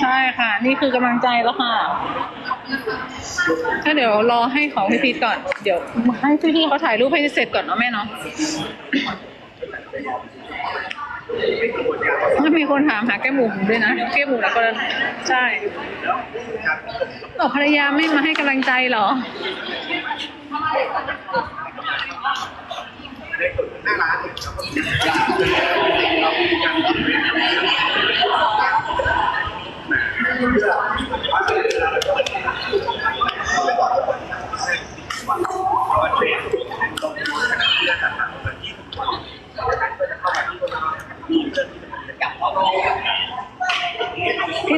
ใช่ค่ะ นี่คือกำลังใจแล้วค่ะก็เดี๋ยวรอให้ของพี่พีทก่อน เดี๋ยวให้พี่ๆเขาถ่ายรูปให้เสร็จก่อนเนาะแม่เนาะ ถ้ามีคนถามหาแก้มบุ๋มด้วยนะ แก้มบุ๋มแล้วก็ใช่บอกภรรยาไม่มาให้กำลังใจเหรอ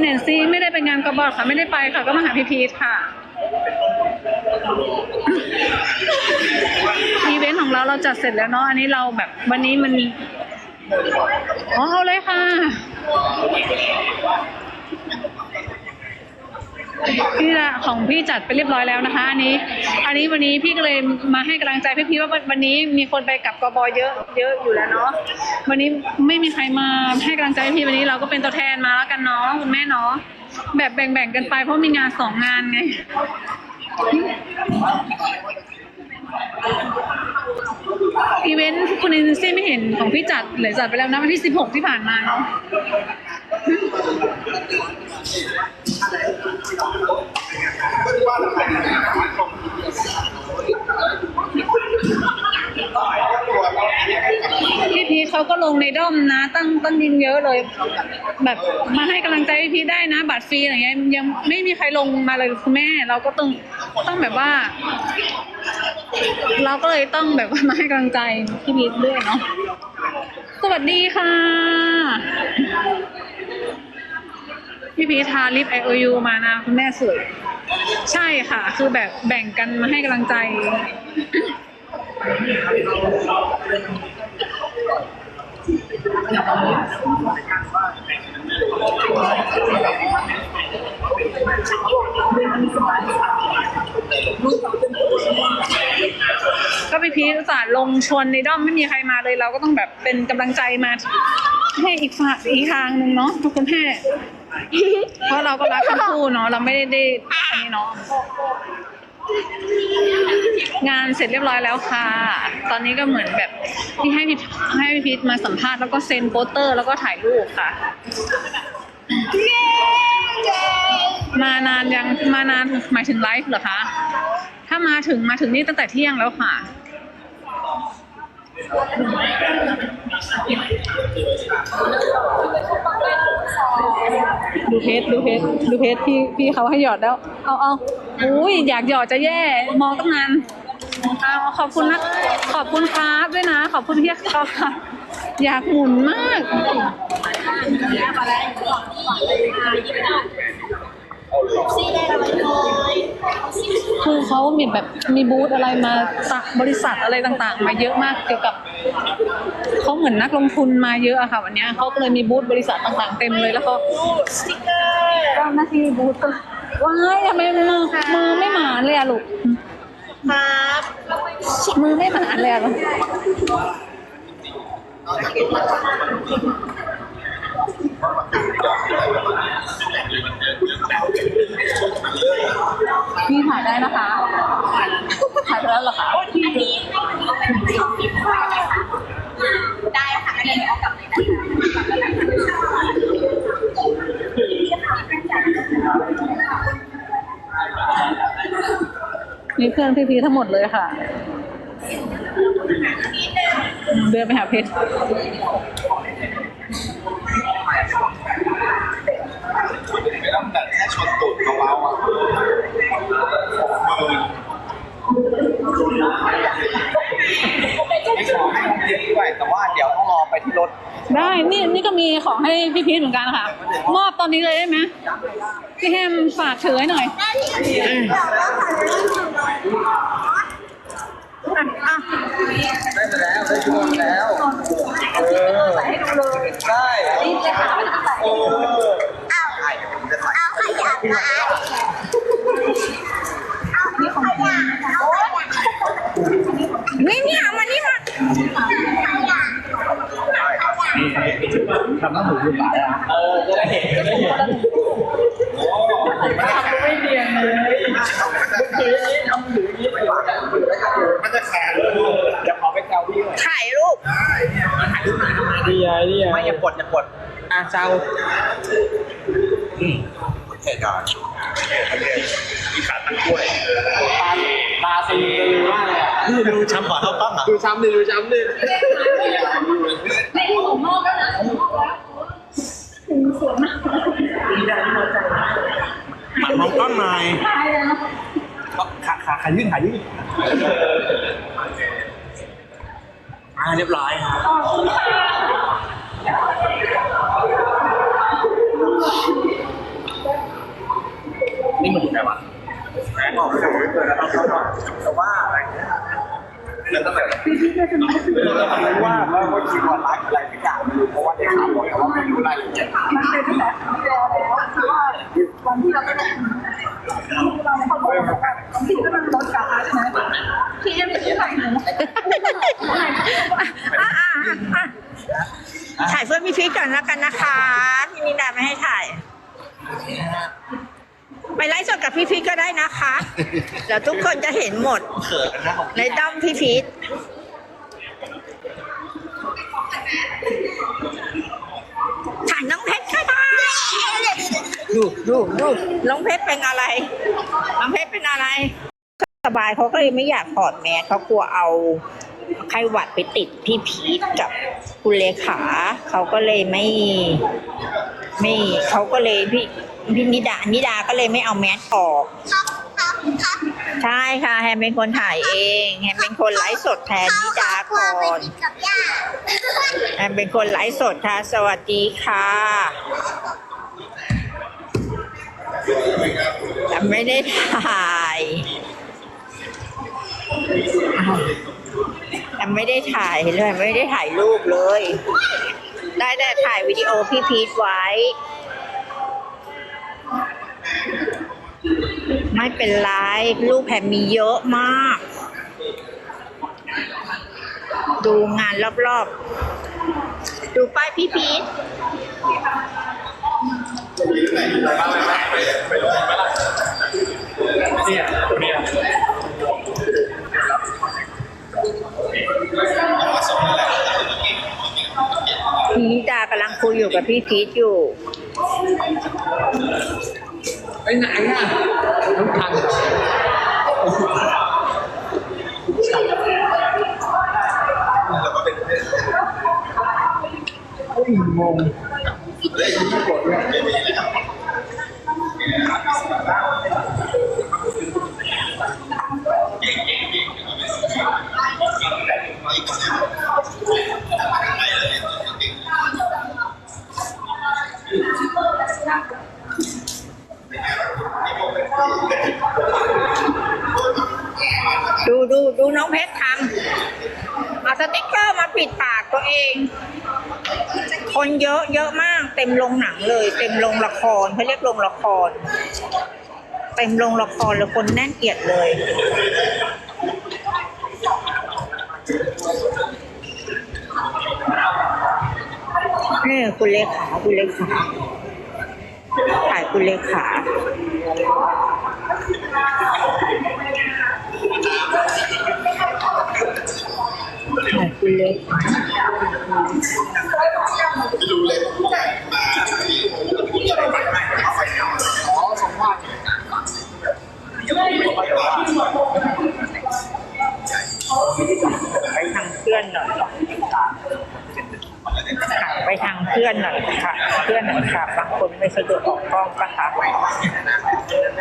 แนนซี่ไม่ได้ไปงานกระ บอกค่ะไม่ได้ไปค่ะ ก็มาหาพี่พีทค่ะอีเวนต์ของเราเราจัดเสร็จแล้วเนาะอันนี้เราแบบวันนี้มันอ๋อเอาเลยค่ะพี่ละของพี่จัดไปเรียบร้อยแล้วนะคะ อันนี้ อันนี้วันนี้พี่ก็เลยมาให้กำลังใจพี่พีว่าวันนี้มีคนไปกับกบเยอะเยอะอยู่แล้วเนาะวันนี้ไม่มีใครมาให้กำลังใจพี่วันนี้เราก็เป็นตัวแทนมาแล้วกันเนาะคุณแม่เนาะ แบบแบ่งๆกันไปเพราะมีงานสองงานไง อีเวนต์คุณอินซี่ไม่เห็นของพี่จัดหรือจัดไปแล้วนะวันที่ 16 ที่ผ่านมาเนาะ พี่พีช เขาก็ลงในด้อมนะ ตั้งตั้งยิงเยอะเลย แบบมาให้กำลังใจพี่พีได้นะ บัตรฟรีอะไรเงี้ยยังไม่มีใครลงมาเลยคุณแม่ เราก็ต้องต้องแบบว่า เราก็เลยต้องแบบว่ามาให้กำลังใจพี่พีชด้วยเนาะสวัสดีค่ะ พี่พีทาลิปไอโอยูมานะคุณแม่สวยใช่ค่ะ คือแบบแบ่งกันมาให้กำลังใจ ก็พี่พีชอุตส่าห์ลงชวนในด้อมไม่มีใครมาเลยเราก็ต้องแบบเป็นกำลังใจมาให้อีกฝ่ายอีกทางหนึ่งเนาะทุกคนแม่เพราะเราก็รักทั้งคู่เนาะเราไม่ได้ได้อันนี้เนาะ งานเสร็จเรียบร้อยแล้วค่ะ ตอนนี้ก็เหมือนแบบที่ให้พี่ให้พี่พีทมาสัมภาษณ์แล้วก็เซ็นโปสเตอร์แล้วก็ถ่ายรูปค่ะ มานานยังมานานหมายถึงไลฟ์เหรอคะ ถ้ามาถึงมาถึงนี่ตั้งแต่เที่ยงแล้วค่ะ ดูเพจดูเพจดูเพจพี่พี่เขาให้หยอดแล้ว เอาเอาอุ้ยอยากหยอดจะแย่ มองตั้งนานเอาขอบคุณนะขอบคุณครับด้วยนะ ขอบคุณพี่เขาค่ะอยากหมุนมาก คือเขามีแบบมีบูธอะไรมาจากบริษัทอะไรต่างๆ มาเยอะมากเกี่ยวกับเขาเหมือนนักลงทุนมาเยอะอะค่ะ วันเนี้ยเขาก็เลยมีบูธบริษัทต่างๆเต็มเลยแล้วก็เจ้าหน้าที่บูธก็ว้ายทำไมมือมือไม่หมานเลยอะลูกครับมือไม่หมานเลยอะลูก พี่ถ่ายได้นะคะถ่ายไปแล้วเหรอคะได้ค่ะอันนี้เอากลับเลยนะคะนี่เพื่อนพี่พีทั้งหมดเลยค่ะ เดินไปหาเพชรไม่ต้องแต่แค่ชนตูดเขาเบาอะหกหมื่นไม่ขอให้เรียนด้วยแต่ว่าเดี๋ยวต้องรอไป ที่รถได้นี่นี่ก็มีของให้พี่พีทเหมือนกันค่ะ มอบตอนนี้เลยได้ไหมพี่แฮมฝากถือให้หน่อยอะอะ ได้ไปแล้วได้ชวนแล้วเออได้เออใช่เดี๋ยวผมจะถ่าย เอาขยะมาเอาขยะเอาขยะ ทำ หน้าหมูคือป่าอะเออจะได้เห็นจะได้เห็นโอ้ทำไม่เนียนเลยถืออย่างนี้ทำถืออย่างนี้ถือกันถือไว้กันอยู่มันจะแข็งเดี๋ยวขอไปเกาพี่หน่อยถ่ายรูปถ่ายรูปไหนมาดีไงดีไงไม่อย่ากดอย่ากดอะเจ้าเหตุการณ์มีขาตั้งกล้วยตาตาซีเลยมากเลยอะดูช้ำกว่าเท่าปั้มอะดูช้ำดิดูช้ำดิ หมันม องกล้องหน่อยขาขาขายื่นขายื่นอ่าเรียบร้อยครับนี่มันอยู่ไหนวะแหมบอกไม่ถูกเลยนะแต่ว่าอะไรเนี่ยแล้วตั้งแต่เราจะรู้ว่าเราก็คิดว่ารักอะไรสักอย่างไม่รู้เพราะว่าได้ข่าวบอกว่าไม่รู้รายละเอียดพี่จะไปที่ยังไหนหนูถ่ายเพื่อนพี่พีชก่อนแล้วกันนะคะพี่นิดาไม่ให้ถ่าย ไปไลฟ์สดกับพี่พีชก็ได้นะคะเดี๋ยวทุกคนจะเห็นหมดเขินนะในด้อมพี่พีทถ่ายน้องเพชรก็ได้ ดูดูดูน้องเพชรเป็นอะไร น้องเพชรเป็นอะไร สบายเขาก็เลยไม่อยากถอดแมสเขากลัวเอาไข้หวัดไปติดพี่พีทกับคุณเลขา เขาก็เลยไม่ ไม่เขาก็เลยพี่พี่นิดานิดาก็เลยไม่เอาแมสออกใช่ค่ะแฮมเป็นคนถ่ายเองแฮมเป็นคนไลฟ์สดแทนนิดาก่อนแฮมเป็นคนไลฟ์สดค่ะ สวัสดีค่ะ แฮมไม่ได้ถ่ายแฮมไม่ได้ถ่ายเลยไม่ได้ถ่ายรูปเลย ได้แต่ถ่ายวิดีโอพี่พีทไว้ ไม่เป็นไรรูปแผ่นมีเยอะมาก ดูงานรอบๆ ดูป้ายพี่พีทพี่นิดากำลังคุย อยู่กับพี่พีทอยู่ไปไหนอะน้ำทันแล้วก็เป็นโอ้ยงงไม่กดเลย ดูดูดูน้องเพชรทำเอาสติ๊กเกอร์มาปิดปากตัวเอง คนเยอะเยอะมาก เต็มโรงหนังเลย เต็มโรงละครเขาเรียกโรงละคร เต็มโรงละครเลยคนแน่นเอียดเลย นี่คุณเลขาคุณเลขาถ่ายคุณเลขา คุณเลขาไม่รู้เลยมาที่พูดอะไรไปไม่ไฟแนวอ๋อสองวันไปทางเพื่อนหน่อยค่ะไปทางเพื่อนหน่อยค่ะ เพื่อนหน่อยค่ะบางคนไม่สะดวกออกกล้องปะคะ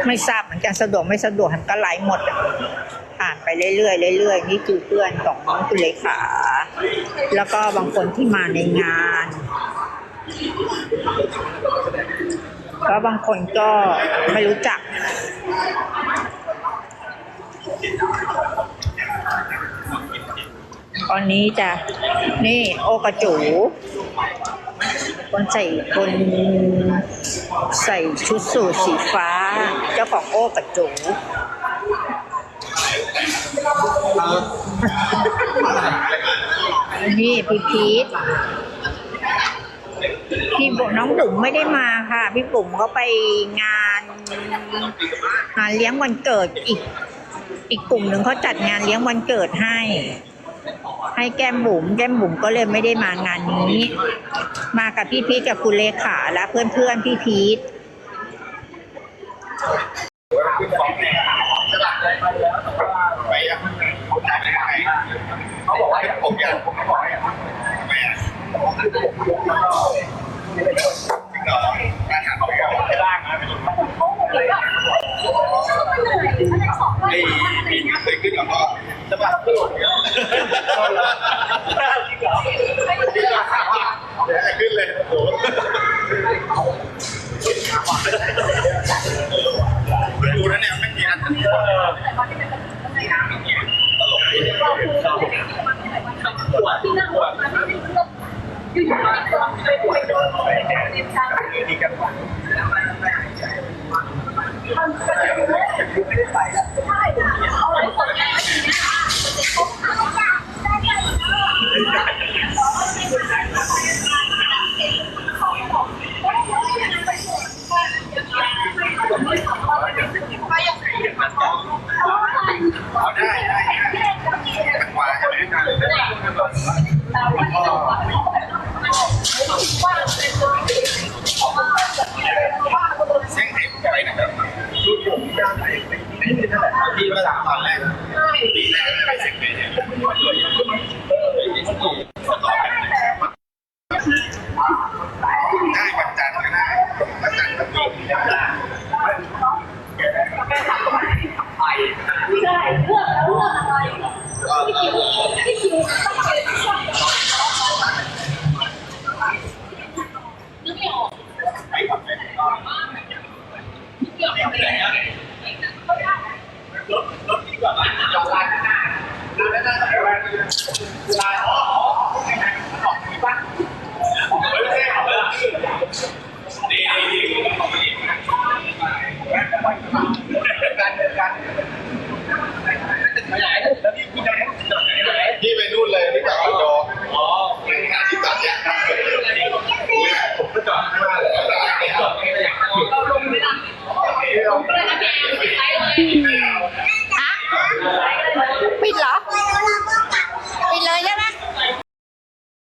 ไม่ทราบเหมือนกันสะดวกไม่สะดวกก็ไหลหมดอะอ่าน ไปเรื่อยๆเรื่อยๆนี่คือเพื่อนของคุณเลขา แล้วก็บางคนที่มาในงานก็บางคนก็ไม่รู้จัก ตอนนี้จะนี่โอกระจู คนใส่คนใส่ชุดสูทสีฟ้า เจ้าของโอกระจู นี่พี่พีทพี่บุ๋มน้องบุ๋มไม่ได้มาค่ะ พี่บุ๋มเขาไปงานงานเลี้ยงวันเกิดอีก อีกกลุ่มหนึ่งเขาจัดงานเลี้ยงวันเกิดให้ ให้แก้มบุ๋มแก้มบุ๋มก็เลยไม่ได้มางานนี้ มากับพี่พีทกับคุณเลขาและเพื่อนๆพี่พีท ไปอะเขาจ่ายไปไหนเขาบอกว่าผมอยากผมบอกให้แม่การหาเขาไปล่างนะไอ้ปีนี้เคยขึ้นกับพ่อจะมาพูดเดี๋ยว จะขึ้นเลยโอ้ดูนะเนี่ยไม่มีอันนี้เอา